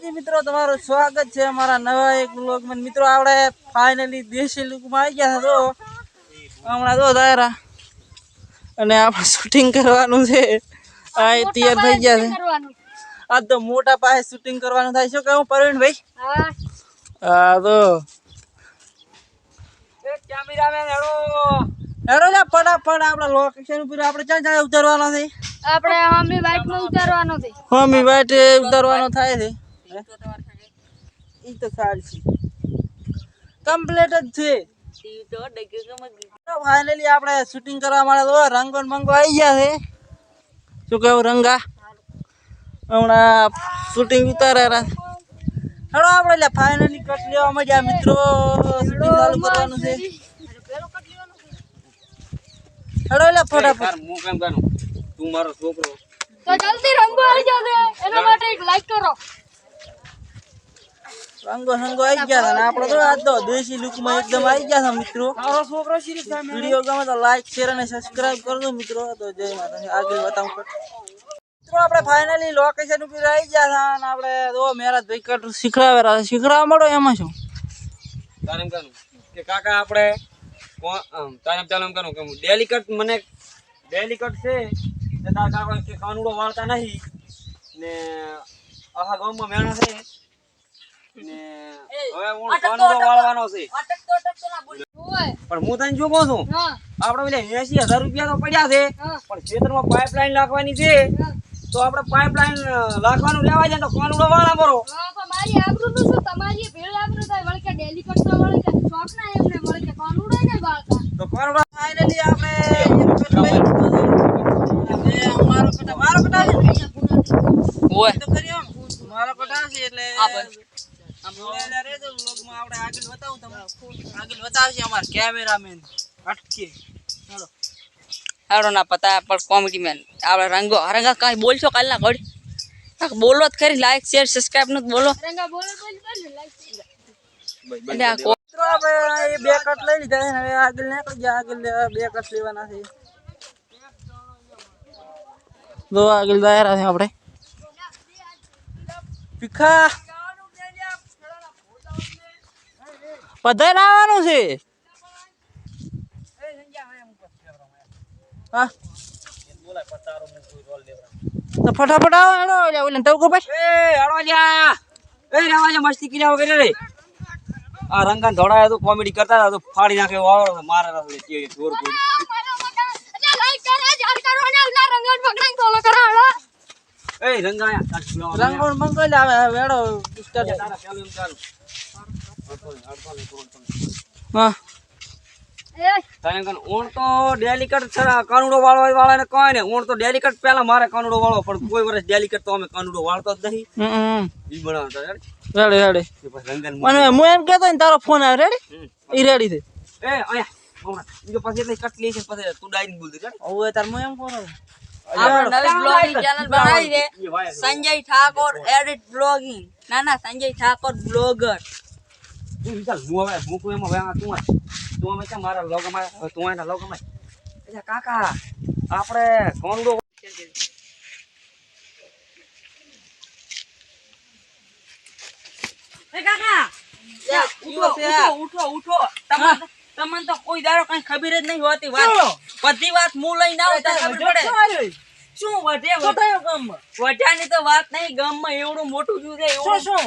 જી મિત્રો તમારું સ્વાગત છે અમારા નવા એક બ્લોગમાં મિત્રો આપણે ફાઇનલી દેશી લુકમાં આવી ગયા તો હમણાં તો દાયરા અને આપણે શૂટિંગ કરવાનું છે. આ તૈયાર થઈ ગયા છે. આ તો મોટા પાસે શૂટિંગ કરવાનું થાય શું કહું પ્રવીણભાઈ હા. તો. હેરો લે ફટાફટ આપણા લોકેશન ઉપર આપણે ક્યાં જાય ઉતરવાનો છે. આપણે મમ્મી બાઇકમાં ઉતારવાનો છે. હોમી વાટે ઉતરવાનો થાય છે. ઈ તો સારી છે. કમ્પ્લીટ જ છે. ફાઇનલી આપણે શૂટિંગ કરવા માટે તો રંગો મંગો આવી ગયા છે. શું કેવું રંગા? હમણાં શૂટિંગ ઉતારે હેડો આપણે એટલે ફાઇનલી કટ લેવા મજા મિત્રો. શૂટિંગ ચાલુ કરવાનું છે. હેડો એટલે ફટાફટ. હું કેમ કરું તું મારો છોકરો. તો જલ્દી રંગો આવી જશે. એના માટે એક લાઈક કરો. રંગો સંગો આવી ગયા હતા ને આપણે તો આજ તો દેશી લુકમાં એકદમ આવી ગયા હતા મિત્રો. છોકરો વીડિયો ગમે તો લાઈક શેર અને સબસ્ક્રાઇબ કરજો મિત્રો. તો જય માતા આગળ બતાવું મિત્રો આપણે ફાઇનલી લોકેશન ઉપર આવી ગયા હતા અને આપણે તો મેરાજ ભાઈ કટ શીખડાવે શીખડાવવા મળો એમાં શું? તારે કરું. કે કાકા આપણે કોણ આમ તારે એમ ચાલો એમ કરું કે ડેલી કટ મને ડેલી કટ છે. ને તારા કાકા કે કાનુડો વાળતા નહીં. ને આખા ગામમાં મેણા છે. ને હવે હું કાનુડો વાળવાનો છે. પણ હું તને શું કહું છું? આપણે પેલા એસી હજાર રૂપિયા તો પડ્યા છે પણ ખેતરમાં પાઇપલાઇન નાખવાની છે તો આપણે પાઇપલાઇન નાખવાનું લેવા જાય તો કાનુડો વાળા બરો. મારી આબરૂ નું શું? તમારી ભેળ આબરૂ થાય વળી કે ડેલી કરતા વળી કે શોખ ના એમને વળી કે કાનુડો ને બાળકા. તો કાનુડો ફાઇનલી આપણે. એનો કટ મારો કટા ઓય. તો કરી મારો કટા છે એટલે આગળ બતાવું તમને. આગળ બતાવશે અમાર કેમેરામેન અટકે. ચાલો. આવડો ના પતા પણ કોમેડી મેન આપણે રંગો. રંગા કાંઈ બોલશો કાલના ઘડી? બોલો જ ખરી લાઈક શેર સબસ્ક્રાઈબનું બોલો. રંગા બોલ બોલ બોલ લાઈક એટલે આ કો- મિત્રો આપણે બે કટ લઈ લીધા છે હવે આગળ નીકળી ગયા આગળ બે કટ લેવાના છે. દો આગળ દાયરા છે આપણે. ભીખા. બધાય આવવાનું છે. હા તો ફટાફટ આવો હેડો એટલે ઓલે ટવકો ભાઈ એ અડવાજા એ રેવાજા મસ્તી કર્યા વગેરે રે આ રંગન ધોળાયા તો કોમેડી કરતા હતા તો ફાડી નાખે વાવડો મારે રસલે કે જોર કોઈ લાઈક કરે જાર કરો ને ઉલા રંગન પકડાઈ ફોલો કરો હાલો એ રંગાયા રંગોળ મંગોળ આવે હેડો સ્ટાર્ટ તારા એમ ચાલુ. હા એ તારે ઊણ તો ડેલિકેટ છે કાનુડો વાળવા વાળાને કહે ને ઊણ તો ડેલિકેટ પહેલા મારે કાનુડો વાળો પણ કોઈ વર્ષ ડેલિકેટ તો અમે કાનુડો વાળતો જ નહીં. હમ ઈ બનાવતા રેડી? રેડી એ પછી રંગન મને હું એમ કહેતો ને તારો ફોન આવે રેડી? ઈ રેડી છે. એ અહીંયા. પછી એટલે કટલી છે પછી તું ડાયરેક્ટ બોલ દે હવે તાર હું એમ કહું નવી બ્લોગિંગ ચેનલ બનાવી છે. ઈ વાય છે. સંજય ઠાકોર એડિટ બ્લોગિંગ ના ના સંજય ઠાકોર બ્લોગર તું વિચાર હું હવે હું એમાં વેવા તું તું અમે ક્યાં મારા લોગમાં તું એના લોગમાં એટલે કાકા આપણે કોંડો એ કાકા! ઉઠો ઉઠો ઉઠો ઉઠો. તમને તમને તો કોઈ દારો કઈ ખબર જ નહીં હોતી વાત. બધી વાત હું લઈને આવું ખબર પડે. શું વધે વઢાની તો વાત નહીં ગામમાં એવડું મોટું જુદે એવું શું?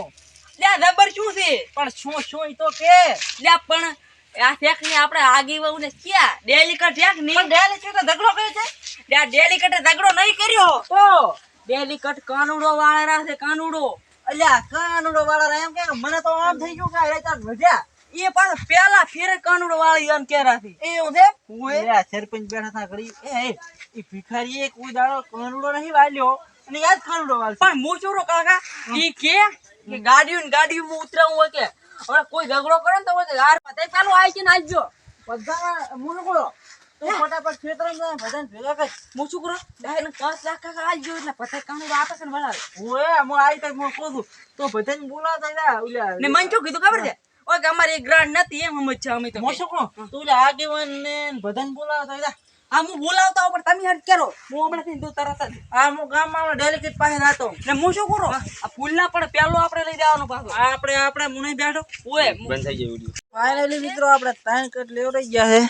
લ્યા રબર શું છે? પણ શું શું તો કે? લ્યા પણ આ ઠેકની આપણે આગી વહુ ને ક્યાં? ડેલી કટ ઠેકની પણ ડેલી છે તો ઝઘડો કરે છે? લ્યા ડેલી કટે ઝઘડો નહીં કર્યો. તો? ડેલી કટ કાનુડો વાળા છે કાનુડો. અલ્યા કાનુડો વાળા એમ કે મને તો આમ થઈ ગયું કે આ તાર એ પણ પેલા ફેરે કાનુડો વાળી એમ કે રાખી એવું છે? ઓય સરપંચ બેઠા હતા ઘડી. એ એ કોઈ દાડો કાનુડો નહીં વાલ્યો અને યાદ કાનુડો વાળ પણ હું કાકા? ઈ કે કે ગાડીઓ ને ગાડીઓ માં ઉતરાવું હોય કે? હવે કોઈ ઝઘડો કરે ને તો હોય કે યાર પતે પેલું આવી છે ને આવજો બધા મુનો તો ફટાફટ ખેતરમાં જા બધાને ભેગા કર. હું શું કરું? ડાયરેક્ટ પાંચ લાખ કાકા આવજો એટલે પતે કાનુડો આપે છે ને વળાવે ઓએ હું આઈ તક હું કહું છું તો બધાને બોલાવતા થાય ઓલા ને મને શું કીધું ખબર છે? ઓય કે અમારે એક ગ્રાન્ડ નથી એમ સમજ છે અમે તો મોસો કો તું લે આગેવાન ને બધાને બોલાવતા જા હા હું બોલાવતા હોઉં પણ તમે યાર કરો. હું હમણાં દઉં તરત જ. આ હું ગામમાં ડેલિકેટ પાસે હતો ને હું શું કરું? આ ફૂલ ના પડે પેલો આપણે લઈ જવાનું પાછો. આપણે આપણે મુને બેઠો. ઓય બંધ થઈ જાય વીડિયો ફાઇનલી મિત્રો આપણે ત્રણ કટ લેવડાઈ ગયા છે.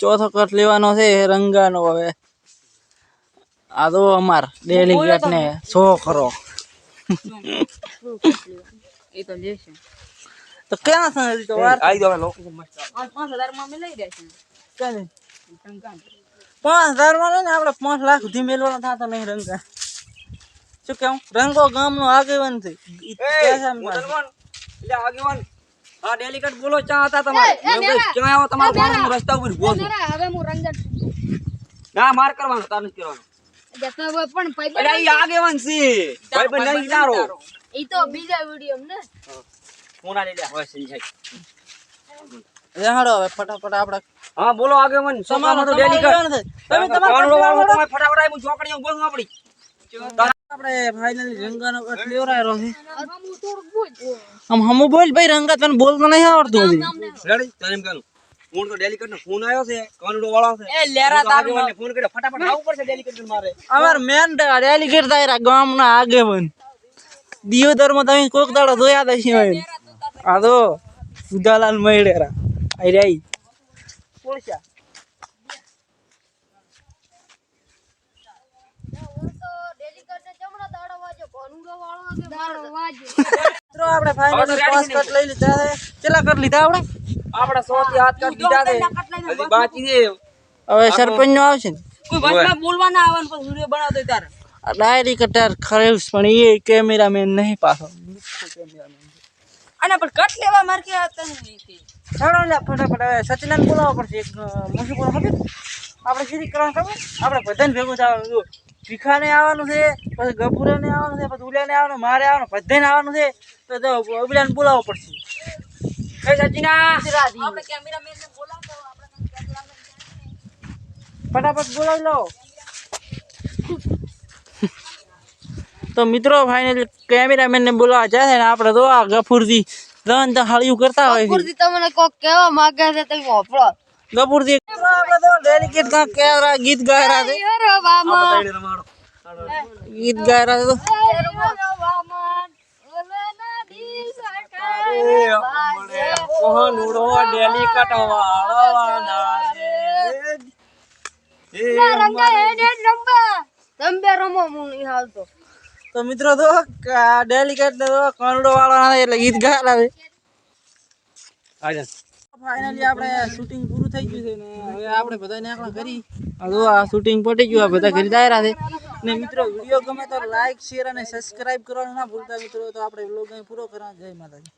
ચોથો કટ લેવાનો છે રંગાનો હવે. આ તો અમાર ડેલિકેટ ને છોકરો એ તો લેશે તો ક્યાં સમજી તો વાર આઈ દો પાંચ હજારમાં અમે લઈ રહેશે ક્યાં પાંચ હજાર ને આપણે પાંચ લાખ સુધી મેળવાનો થતો નહીં રંગા. શું કેવું? રંગો ગામનો આગેવાન છે. આગેવાન. હા ડેલિકેટ બોલો ચા હતા તમારે. એ, એ, ક્યાં આવો તમારા એ, રસ્તા ઉપર ઊભો હવે હું રંગત ના માર કરવાનો તાર નથી કરવાનો. પણ ભાઈ આગેવાન છે. ભાઈ બંધ નહીં એ તો બીજા વીડિયો ને. લે હવે હવે ફટાફટ આપણે હા બોલો આગેવાન કામ ડેલિકેટ. તમે તમારો કાનુડો વાળો કટ તમે ફટાફટ આવી ચોકડીઓ બોલ આપડી આપણે ફાઇનલી રંગાનો કટ લેવડાયેલો છે. હું આમ હમું બોલ ભાઈ રંગા તને બોલતો નહીં આવડતું રેડી એમ કરું ફોન તો ડેલિકેટ નો ફોન આવ્યો છે કાનુડો વાળો છે. એ લેરા હું તો ફોન કર્યો ફટાફટ આવવું પડશે ડેલિકેટ મારે. અમાર મેન ડેલિકેટ તારા ગામના આગેવાન. દિયોદરમાં તમે કોક દાડો જોયા હતા સિવાય આ તો સુધાલાલ મૈડેરા આઈ રહી પોળશા મિત્રો આપણે ફાઇનલી પાંચ કટ લઈ લીધા છે. કેટલા કટ લીધા આપણે? આપડા સો થી હાથ કાઢ દીધા છે. હજી બાકી છે. હવે સરપંચ નો આવશે ને? કોઈ વચમાં બોલવા ના આવવાનું પછી વીડિયો બનાવતો તારે આ ડાયરી કટાર ખરેશ પણ એ કેમેરામેન નહીં પાછો. અને પણ કટ લેવા માર કે હતા નહીં ચાલો લે ફટાફટ હવે સચિનાને બોલાવવા પડશે. એક મુસી બોલો આપણે સીધી કરવાનું ખબર? આપણે બધાને ભેગું થવાનું જો ભીખાને આવવાનું છે પછી ગભુરાને આવવાનું છે પછી ઉલિયાને આવવાનું મારે આવવાનું બધાને આવવાનું છે તો અબિલાને બોલાવવો પડશે. કેમેરામેન ને ફટાફટ બોલાવી લો. તો મિત્રો ફાઇનલી કેમેરામેનને બોલાવા જાય છે ને આપણે તો આ ગફુરથી ધન તો હાળિયું કરતા હોય તમને કોક કેવા માંગે છે તમે વાપરો. કાંક કેરા ગીત ગાય છે. ગીત ગાયરા છે તો. કોહનુડો ડેલિકેટ વાળવાના રે રમો હું નહીં હાલતો. તો મિત્રો તો ડેલિકેટ ને તો કરોડો વાળા એટલે ગીત ગાયેલા છે. આજા ફાઇનલી આપણે શૂટિંગ પૂરું થઈ ગયું છે ને હવે આપણે બધાને આકડા કરી. હજુ આ શૂટિંગ પટી ગયું આ બધા ઘરે દાયરા છે. ને મિત્રો વીડિયો ગમે તો લાઈક શેર અને સબસ્ક્રાઇબ કરવાનું ના ભૂલતા મિત્રો તો આપણે વ્લોગ અહીં પૂરો કરવા જય માતાજી.